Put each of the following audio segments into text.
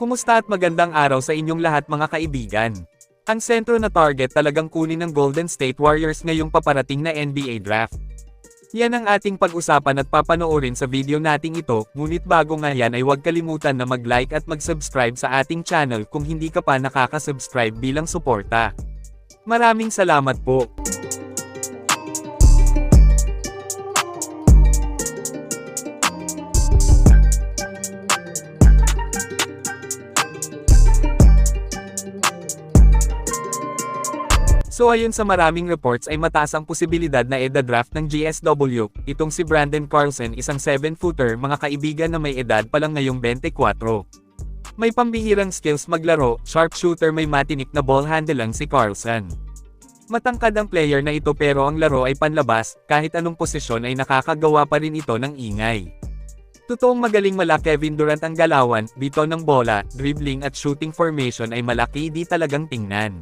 Kumusta at magandang araw sa inyong lahat mga kaibigan. Ang sentro na target talagang kunin ng Golden State Warriors ngayong paparating na NBA Draft. Yan ang ating pag-usapan at papanoorin sa video nating ito, ngunit bago nga yan ay huwag kalimutan na mag-like at mag-subscribe sa ating channel kung hindi ka pa nakaka-subscribe bilang suporta. Maraming salamat po. So ayon sa maraming reports ay mataas ang posibilidad na eda-draft ng GSW, itong si Brandon Carlson isang 7-footer mga kaibigan na may edad pa lang ngayong 24. May pambihirang skills maglaro, sharpshooter may matinik na ball handle lang si Carlson. Matangkad ang player na ito pero ang laro ay panlabas, kahit anong posisyon ay nakakagawa pa rin ito ng ingay. Totoong magaling mala Kevin Durant ang galawan, bito ng bola, dribbling at shooting formation ay malaki di talagang tingnan.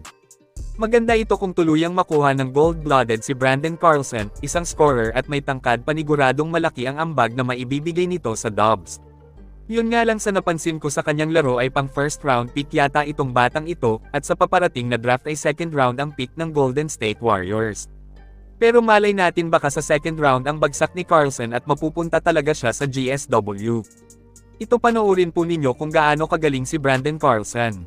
Maganda ito kung tuluyang makuha ng gold-blooded si Brandon Carlson, isang scorer at may tangkad paniguradong malaki ang ambag na maibibigay nito sa Dubs. Yun nga lang sa napansin ko sa kanyang laro ay pang first round pick yata itong batang ito, at sa paparating na draft ay second round ang pick ng Golden State Warriors. Pero malay natin baka sa second round ang bagsak ni Carlson at mapupunta talaga siya sa GSW. Ito panoorin po ninyo kung gaano kagaling si Brandon Carlson.